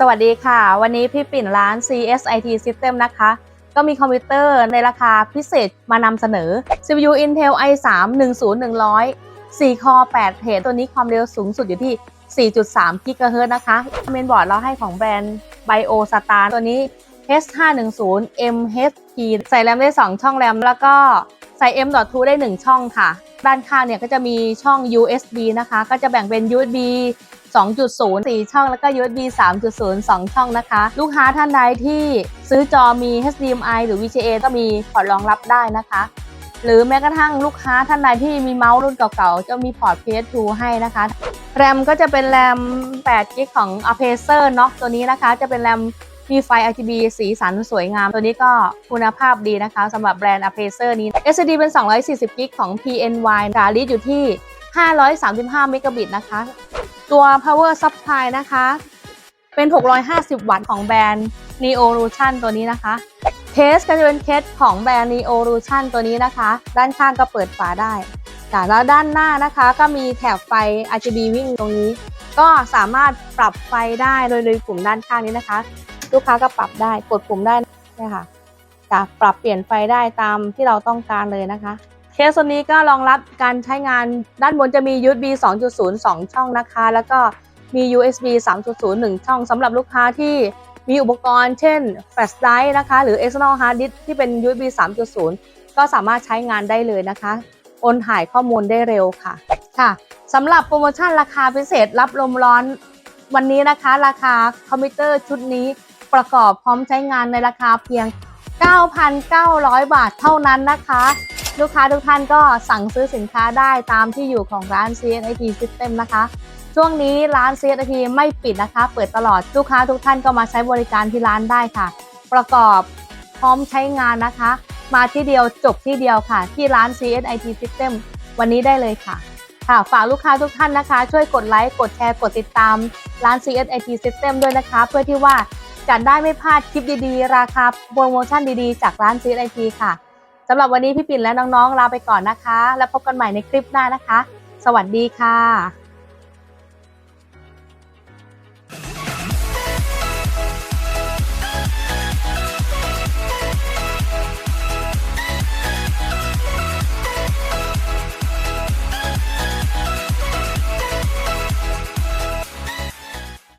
สวัสดีค่ะ วันนี้พี่ปิ่นร้าน CSIT System นะคะ ก็มีคอมพิวเตอร์ในราคาพิเศษมานำเสนอ CPU Intel i3 10100 4 คอ 8เทรดตัวนี้ความเร็วสูงสุดอยู่ที่ 4.3 GHz นะคะ เมนบอร์ดเราให้ของแบรนด์ Bio Star ตัวนี้ H510 MHP ใส่แรมได้ 2 ช่องแรม แล้วก็ใส่ M.2 ได้ 1 ช่องค่ะ ด้านข้างเนี่ยก็จะมีช่อง USB นะคะ ก็จะแบ่งเป็น USB 2.0 4 ช่อง แล้วก็ USB 3.0 2 ช่องนะคะ ลูกค้าท่านใดที่ซื้อจอมี HDMI หรือ VGA ก็มีพอร์ตรองรับได้นะคะ หรือแม้กระทั่งลูกค้าท่านใดที่มีเมาส์รุ่นเก่าๆ จะมีพอร์ต PS2 ให้นะคะ แรมก็จะเป็นแรม8 g b ของ Apacer เนาะตัวนี้นะคะ จะเป็นแรมมีไฟ RGB สีสันสวยงาม ตัวนี้ก็คุณภาพดีนะคะสำหรับแบรนด์ Apacer นี้ SSD เป็น 240 g b ของ PNY การีดอยู่ที่ 535 เมกะบิตนะคะ ตัว power supply นะคะ เป็น 650 วัตต์ของแบรนด์ Neo Lution ตัวนี้นะคะ เคสก็จะเป็นเคสของแบรนด์ Neo Lution ตัวนี้นะคะ ด้านข้างก็เปิดฝาได้ค่ะแล้วด้านหน้านะคะก็มีแถบไฟ RGB วิ่งตรงนี้ ก็สามารถปรับไฟได้โดยโดยปุ่มด้านข้างนี้นะคะ ลูกค้าก็ปรับได้กดปุ่มได้นี่ค่ะจะปรับเปลี่ยนไฟได้ตามที่เราต้องการเลยนะคะ เคสตัวนี้ก็รองรับการใช้งานด้านบนจะมี USB 2.0 2 ช่องนะคะ แล้วก็มี USB 3.0 1 ช่องสำหรับลูกค้าที่มีอุปกรณ์เช่น flash drive นะคะ หรือ external hard disk ที่เป็น USB 3.0 ก็สามารถใช้งานได้เลยนะคะ โอนถ่ายข้อมูลได้เร็วค่ะ ค่ะสำหรับโปรโมชั่นราคาพิเศษรับลมร้อนวันนี้นะคะ ราคาคอมพิวเตอร์ชุดนี้ประกอบพร้อมใช้งานในราคาเพียง 9,900 บาทเท่านั้นนะคะ ลูกค้าทุกท่านก็สั่งซื้อสินค้าได้ตามที่อยู่ของร้าน CSIT System นะคะ ช่วงนี้ร้าน CSIT ไม่ปิดนะคะ เปิดตลอดลูกค้าทุกท่านก็มาใช้บริการที่ร้านได้ค่ะ ประกอบพร้อมใช้งานนะคะ มาที่เดียวจบที่เดียวค่ะ ที่ร้าน CSIT System วันนี้ได้เลยค่ะค่ะฝากลูกค้าทุกท่านนะคะ ช่วยกดไลค์กดแชร์กดติดตามร้าน CSIT System ด้วยนะคะ เพื่อที่ว่าจะได้ไม่พลาดคลิปดีๆ ราคาโปรโมชั่นดีๆ จากร้าน CSIT ค่ะ สำหรับวันนี้พี่ปิ่นและน้องๆลาไปก่อนนะคะ แล้วพบกันใหม่ในคลิปหน้านะคะ สวัสดีค่ะ